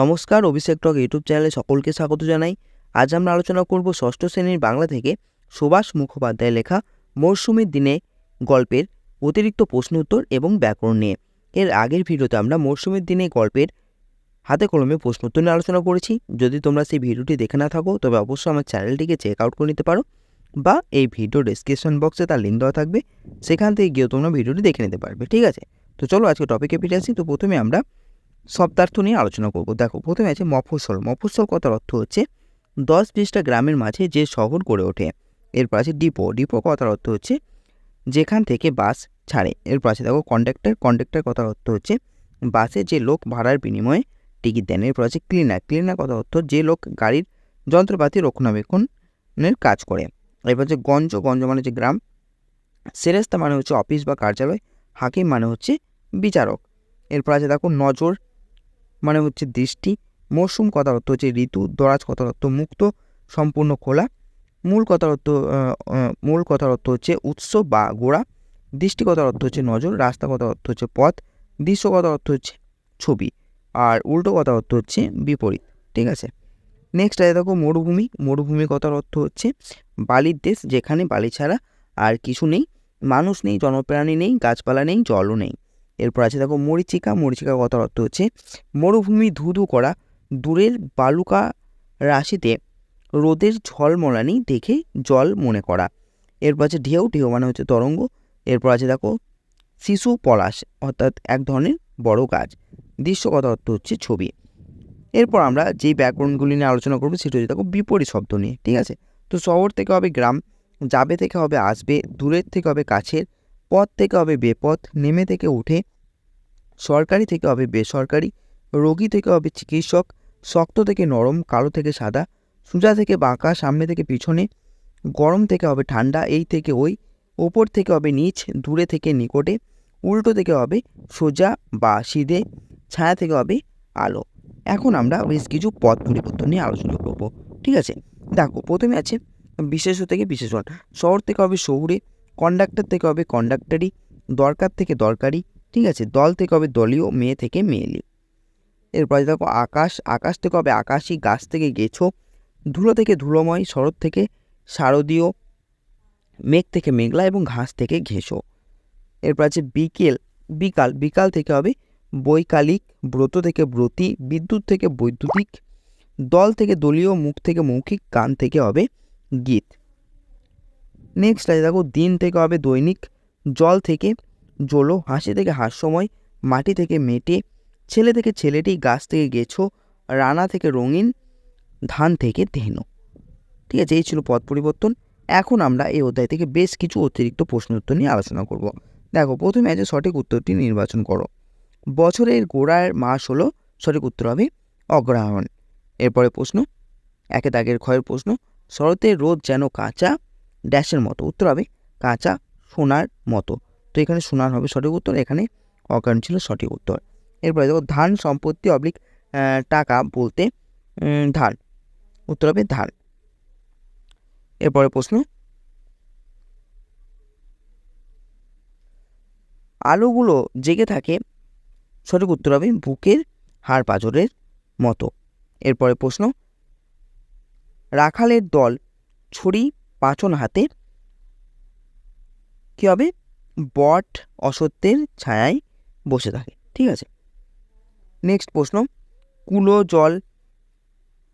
নমস্কার, অভিষেক টক ইউটিউব চ্যানেলে সকলকে স্বাগত জানাই। আজ আমরা আলোচনা করব ষষ্ঠ শ্রেণির বাংলা থেকে সুভাষ মুখোপাধ্যায় লেখা মরশুমের দিনে গল্পের অতিরিক্ত প্রশ্ন উত্তর এবং ব্যাকরণ নিয়ে। এর আগের ভিডিওতে আমরা মরশুমের দিনে গল্পের হাতে কলমে প্রশ্ন উত্তর নিয়ে আলোচনা করেছি। যদি তোমরা সেই ভিডিওটি দেখে না থাকো, তবে অবশ্যই আমার চ্যানেলটিকে চেক আউট করে নিতে পারো বা এই ভিডিও ডিসক্রিপশন বক্সে তার লিঙ্ক দেওয়া থাকবে। সেখান থেকে গিয়েও তোমরা ভিডিওটি দেখে নিতে পারবে, ঠিক আছে? তো চলো আজকে টপিকে ফিরে আসি। তো প্রথমে আমরা শব্দার্থ নিয়ে আলোচনা করব। দেখো, প্রথমে আছে মফস্বল। মফস্বল কথার অর্থ হচ্ছে দশ বিশটা গ্রামের মাঝে যে শহর গড়ে ওঠে। এরপর আছে ডিপো। ডিপো কথার অর্থ হচ্ছে যেখান থেকে বাস ছাড়ে। এরপর আছে দেখো কন্ডাক্টর কন্ডাক্টর কথার অর্থ হচ্ছে বাসে যে লোক ভাড়ার বিনিময়ে টিকিট দেন। এরপর আছে ক্লিনার ক্লিনার কথার অর্থ যে লোক গাড়ির যন্ত্রপাতি রক্ষণাবেক্ষণের কাজ করে। এরপর হচ্ছে গঞ্জ। গঞ্জ মানে হচ্ছে গ্রাম। সেরেস্তা মানে হচ্ছে অফিস বা কার্যালয়। হাকিম মানে হচ্ছে বিচারক। এরপর আছে দেখো নজর। মানে হচ্ছে দৃষ্টি মরশুম কথার অর্থ হচ্ছে ঋতু, দরাজ কথার অর্থ মুক্ত, সম্পূর্ণ খোলা। মূল কথার অর্থ মূল কথার অর্থ হচ্ছে উৎস বা গোড়া। দৃষ্টি কথার অর্থ হচ্ছে নজর, রাস্তা কথার অর্থ হচ্ছে পথ, দৃশ্য কথার অর্থ হচ্ছে ছবি, আর উল্টো কথার অর্থ হচ্ছে বিপরীত, ঠিক আছে? নেক্সট আছে দেখো মরুভূমি। মরুভূমি কথার অর্থ হচ্ছে বালির দেশ, যেখানে বালি ছাড়া আর কিছু নেই। মানুষ নেই, জনপ্রাণী নেই, গাছপালা নেই, জলও নেই। এরপর আছে দেখো মরিচিকা মরিচিকা কথার অর্থ হচ্ছে মরুভূমি ধুধু করা। দূরের বালুকা রাশিতে রোদের ঝলমলানি দেখে জল মনে করা। এরপর আছে ঢেউ ঢেউ মানে হচ্ছে তরঙ্গ। এরপর আছে দেখো শিশু পলাশ অর্থাৎ এক ধরনের বড় গাছ। দৃশ্য কথা অর্থ হচ্ছে ছবি। এরপর আমরা যেই ব্যাকরণগুলি নিয়ে আলোচনা করব সেটা হচ্ছে দেখো বিপরীত শব্দ নিয়ে, ঠিক আছে? তো শহর থেকে হবে গ্রাম, যাবে থেকে হবে আসবে, দূরের থেকে হবে কাছের। পথ থেকে হবে বেপথ নেমে থেকে উঠে সরকারি থেকে হবে বেসরকারি, রোগী থেকে হবে চিকিৎসক, শক্ত থেকে নরম, কালো থেকে সাদা, সোজা থেকে বাঁকা, সামনে থেকে পিছনে, গরম থেকে হবে ঠান্ডা, এই থেকে ওই, ওপর থেকে হবে নিচ, দূরে থেকে নিকটে, উল্টো থেকে হবে সোজা বা সিধে, ছায়া থেকে হবে আলো। এখন আমরা বেশ কিছু পথ পরিবর্তন নিয়ে আলোচনা করব, ঠিক আছে? দেখো, প্রথমে আছে বিশেষ থেকে বিশেষণ, শহর থেকে হবে শহুরে কন্ডাক্টর থেকে হবে কন্ডাক্টারি দরকার থেকে দরকারি ঠিক আছে? দল থেকে হবে দলীয়, মেয়ে থেকে মেয়েলি। এরপরে দেখো আকাশ আকাশ থেকে হবে আকাশি, গাছ থেকে গেছো, ধুলো থেকে ধুলোময়, শরৎ থেকে শারদীয়, মেঘ থেকে মেঘলা এবং ঘাস থেকে ঘেঁষো। এরপর আছে বিকেল, বিকাল বিকাল থেকে হবে বৈকালিক, ব্রত থেকে ব্রতী, বিদ্যুৎ থেকে বৈদ্যুতিক, দল থেকে দলীয়, মুখ থেকে মৌখিক গান থেকে হবে গীত। নেক্সট আছে দেখো, দিন থেকে হবে দৈনিক। জল থেকে জলো হাসি থেকে হাস্যময়, মাটি থেকে মেটে, ছেলে থেকে ছেলেটি, গাছ থেকে গেছো, রানা থেকে রঙিন, ধান থেকে ধেনু। ঠিক আছে, এই ছিল পথ পরিবর্তন। এখন আমরা এই অধ্যায় থেকে বেশ কিছু অতিরিক্ত প্রশ্ন উত্তর নিয়ে আলোচনা করব। দেখো, প্রথমে আছে সঠিক উত্তরটি নির্বাচন করো। বছরের গোড়ার মাস হলো, সঠিক উত্তর হবে অগ্রহায়ণ। এরপরে প্রশ্ন, একে দাগের ক্ষয়ের প্রশ্ন, শরতের রোদ যেন কাঁচা ড্যাশের মতো। উত্তর হবে কাঁচা সোনার মতো। তো এখানে সোনার হবে সঠিক উত্তর, এখানে অকারণ ছিল সঠিক উত্তর। এরপরে দেখো, ধান সম্পত্তি অবলিক টাকা বলতে ধান। উত্তর হবে ধান। এরপরে প্রশ্ন, আলোগুলো জেগে থাকে, সঠিক উত্তর হবে বুকের হাড় পাঁজরের মতো। এরপরে প্রশ্ন, রাখালের দল ছড়ি পাচন হাতে কী হবে? বট অসত্যের ছায়ায় বসে থাকে, ঠিক আছে? নেক্সট প্রশ্ন, কুলো জল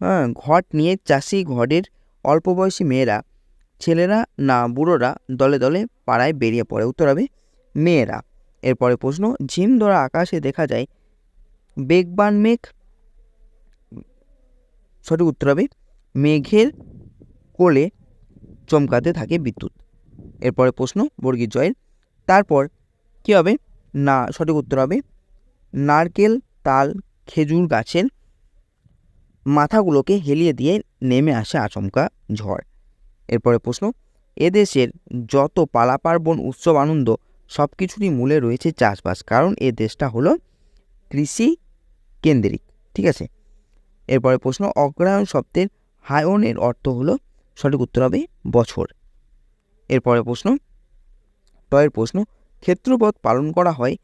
হ্যাঁ ঘট নিয়ে চাষি ঘরের অল্প বয়সী মেয়েরা, ছেলেরা না বুড়োরা দলে দলে পাড়ায় বেরিয়ে পড়ে। উত্তর হবে, মেয়েরা। এরপরে প্রশ্ন, ঝিম ধরা আকাশে দেখা যায়, বেগবান মেঘ, সঠিক উত্তর হবে, মেঘের কোলে চমকাতে থাকে বিদ্যুৎ। এরপরে প্রশ্ন, বর্গীর জয়ের তারপর কী হবে? না, সঠিক উত্তর হবে নারকেল, তাল, খেজুর গাছের মাথাগুলোকে হেলিয়ে দিয়ে নেমে আসে আচমকা ঝড়। এরপরে প্রশ্ন, এদেশের যত পালা পার্বণ উৎসব আনন্দ সব কিছুরই মূলে রয়েছে চাষবাস, কারণ এ দেশটা হলো কৃষি কেন্দ্রিক, ঠিক আছে? এরপরে প্রশ্ন, অগ্রহায়ণ শব্দের হায়নের অর্থ হলো সঠিক উত্তর হবে বছর। এরপরে প্রশ্ন। টয়ের প্রশ্ন, ক্ষেত্রপথ পালন করা হয়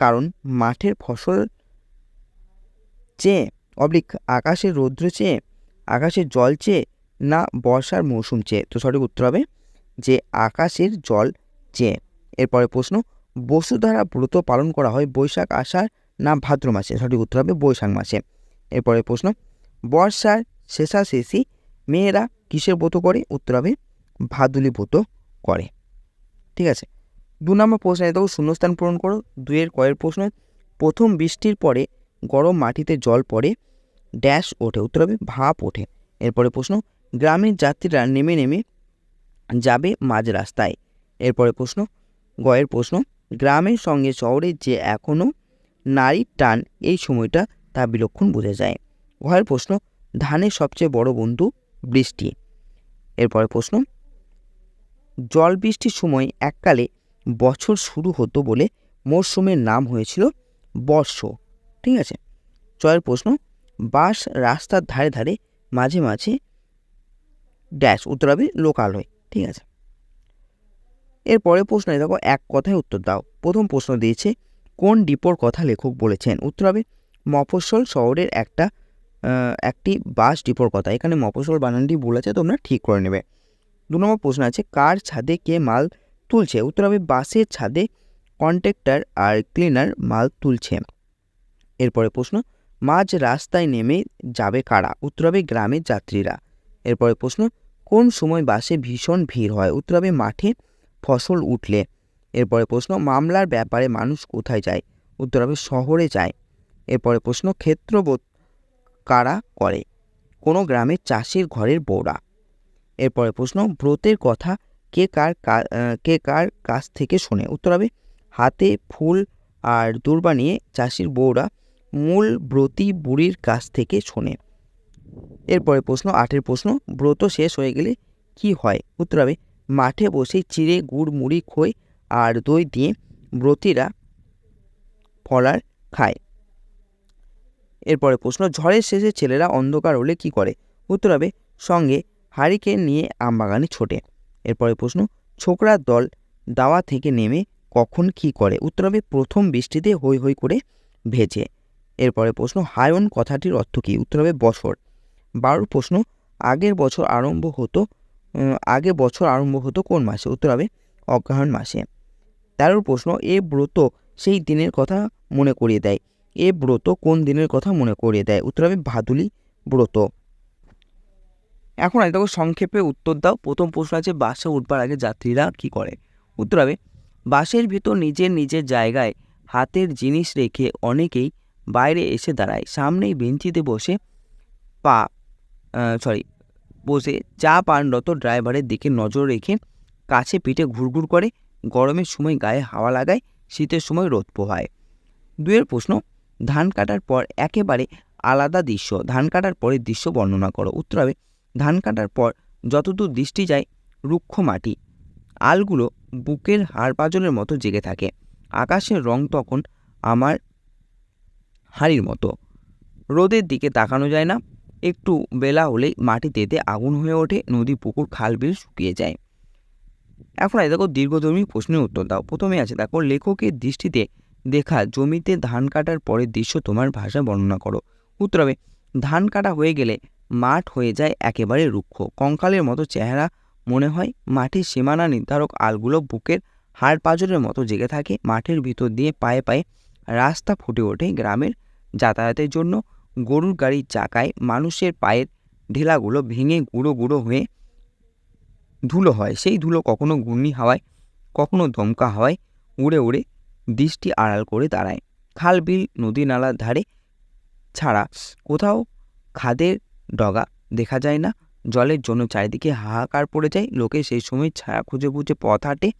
কারণ মাঠের ফসল চেয়ে, অবলিক আকাশের রৌদ্র চেয়ে আকাশের জল চেয়ে না বর্ষার মৌসুম চেয়ে। তো সঠিক উত্তর হবে যে আকাশের জল চেয়ে। এরপরে প্রশ্ন বসুধারা ব্রত পালন করা হয় বৈশাখ আষাঢ় না ভাদ্র মাসে? সঠিক উত্তর হবে বৈশাখ মাসে। এরপরে প্রশ্ন, বর্ষার শেষাশেষি মেয়েরা কিসের ব্রত করে? উত্তর হবে, ভাদুলি ব্রত করে। ঠিক আছে? দু নম্বর প্রশ্নে, দেখো শূন্যস্থান পূরণ করো। দুয়ের কয়ের প্রশ্ন, প্রথম বৃষ্টির পরে গরম মাটিতে জল পড়ে ড্যাশ ওঠে। উত্তর হবে, ভাপ ওঠে। এরপরে প্রশ্ন, গ্রামের যাত্রীরা নেমে নেমে যাবে মাঝ রাস্তায়। এরপরে প্রশ্ন, গয়ের প্রশ্ন, গ্রামের সঙ্গে শহরে যে এখনও নারীর টান, এই সময়টা তা বিলক্ষণ বোঝা যায়। ঘয়ের প্রশ্ন, ধানের সবচেয়ে বড় বন্ধু বৃষ্টি। এরপরে প্রশ্ন জল বৃষ্টির সময় এককালে বছর শুরু হতো বলে মরশুমের নাম হয়েছিল বর্ষ, ঠিক আছে? জয়ের প্রশ্ন বাস রাস্তার ধারে ধারে মাঝে মাঝে ড্যাশ উত্তর হবে লোকালয় ঠিক আছে? এরপরে প্রশ্ন দেখো এক কথায় উত্তর দাও। প্রথম প্রশ্ন দিয়েছে, কোন ডিপোর কথা লেখক বলেছেন? উত্তর হবে, মফস্বল শহরের একটা একটি বাস ডিপোর কথা। এখানে মফস্বল বানানটি বলেছে তোমরা ঠিক করে নেবে। দু নম্বর প্রশ্ন আছে, কার ছাদে কে মাল তুলছে? উত্তর হবে, বাসের ছাদে কন্ট্রাক্টর আর ক্লিনার মাল তুলছে। এরপরে প্রশ্ন, মাঝ রাস্তায় নেমে যাবে কারা? উত্তর হবে, গ্রামের যাত্রীরা। এরপরে প্রশ্ন, কোন সময় বাসে ভীষণ ভিড় হয়? উত্তর হবে, মাঠে ফসল উঠলে। এরপরে প্রশ্ন, মামলার ব্যাপারে মানুষ কোথায় যায়? উত্তর হবে, শহরে যায়। এরপরে প্রশ্ন ক্ষেত্রবোধ কারা করে? কোনো গ্রামের চাষির ঘরের বউরা। এরপরে প্রশ্ন, ব্রতের কথা কে কার কা- কার কাছ থেকে শোনে? উত্তর হবে, হাতে ফুল আর দুর্বা নিয়ে চাষির বউরা মূল ব্রতী বুড়ির কাছ থেকে শোনে। এরপরে প্রশ্ন, আটের প্রশ্ন, ব্রত শেষ হয়ে গেলে কি হয়? উত্তর হবে, মাঠে বসে চিড়ে, গুড়, মুড়ি, খই আর দই দিয়ে ব্রতীরা ফলার খায়। এরপরে প্রশ্ন, ঝড়ের শেষে ছেলেরা অন্ধকার হলে কি করে? উত্তর হবে, সঙ্গে হারিকেন নিয়ে আমবাগানে ছোটে। এরপরে প্রশ্ন, ছোকরার দল দাওয়া থেকে নেমে কখন কি করে? উত্তর হবে, প্রথম বৃষ্টিতে হই হই করে ভেজে। এরপরে প্রশ্ন, হায়ন কথাটির অর্থ কী? উত্তর হবে, বছর। বারোর প্রশ্ন, আগের বছর আরম্ভ হতো আগে বছর আরম্ভ হতো কোন মাসে? উত্তর হবে, অগ্রহায়ণ মাসে। তেরোর প্রশ্ন, এ ব্রত সেই দিনের কথা মনে করিয়ে দেয়। এ ব্রত কোন দিনের কথা মনে করিয়ে দেয়? উত্তর হবে ভাদুলি ব্রত। এখন আজ দেখো সংক্ষেপে উত্তর দাও। প্রথম প্রশ্ন আছে, বাসে উঠবার আগে যাত্রীরা কি করে? উত্তর হবে, বাসের ভিতর নিজের নিজের জায়গায় হাতের জিনিস রেখে অনেকেই বাইরে এসে দাঁড়ায়। সামনেই বেঞ্চিতে বসে পা সরি বসে চা পানরত ড্রাইভারের দিকে নজর রেখে কাছে পিঠে ঘুরঘুর করে। গরমের সময় গায়ে হাওয়া লাগায়, শীতের সময় রোদ পোহায়। দুয়ের প্রশ্ন ধান কাটার পর একেবারে আলাদা দৃশ্য। ধান কাটার পরের দৃশ্য বর্ণনা করো। উত্তর হবে, ধান কাটার পর যতদূর দৃষ্টি যায় রুক্ষ মাটি, আলগুলো বুকের হাড় পাজলের মতো জেগে থাকে। আকাশের রং তখন আমার হাড়ির মতো। রোদের দিকে তাকানো যায় না, একটু বেলা হলেই মাটিতে আগুন হয়ে ওঠে, নদী, পুকুর, খাল, বিল শুকিয়ে যায়। এখন আজ দেখো, দীর্ঘধর্মী প্রশ্নের উত্তর দাও। প্রথমে আছে দেখো, লেখকের দৃষ্টিতে দেখা, জমিতে ধান কাটার পরের দৃশ্য তোমার ভাষা বর্ণনা করো। উত্তর হবে ধান কাটা হয়ে গেলে মাঠ হয়ে যায় একেবারে রুক্ষ। কঙ্কালের মতো চেহারা মনে হয়, মাটির সীমানা নির্ধারক আলগুলো বুকের হাড় পাঁজরের মতো জেগে থাকে, মাঠের ভিতর দিয়ে পায়ে পায়ে রাস্তা ফুটে ওঠে গ্রামের যাতায়াতের জন্য। গরুর গাড়ির চাকায় মানুষের পায়ের ঢেলাগুলো ভেঙে গুঁড়ো গুঁড়ো হয়ে ধুলো হয়। সেই ধুলো কখনো ঘূর্ণি হাওয়ায়, কখনো দমকা হাওয়ায় উড়ে উড়ে দৃষ্টি আড়াল করে দাঁড়ায়। খাল, বিল, নদী নালার ধারে ছাড়া কোথাও খাদের ডগা দেখা যায় না। জলের জন্য চারিদিকে হাহাকার পড়ে যায়। লোকে সেই সময় ছায়া খুঁজে খুঁজে পথ হাঁটে।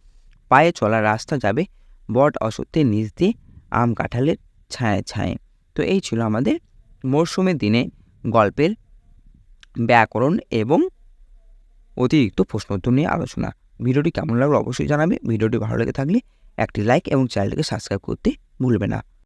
পায়ে চলা রাস্তা যাবে। বট অসত্যের নিচ দিয়ে আম কাঁঠালের ছায়া ছায়ে। তো এই ছিল আমাদের মরশুমের দিনে গল্পের ব্যাকরণ এবং অতিরিক্ত প্রশ্নোত্তর নিয়ে আলোচনা। ভিডিওটি কেমন লাগল অবশ্যই জানাবে। ভিডিওটি ভালো লেগে থাকলে একটি লাইক এবং চ্যানেলটিকে সাবস্ক্রাইব করতে ভুলবে না।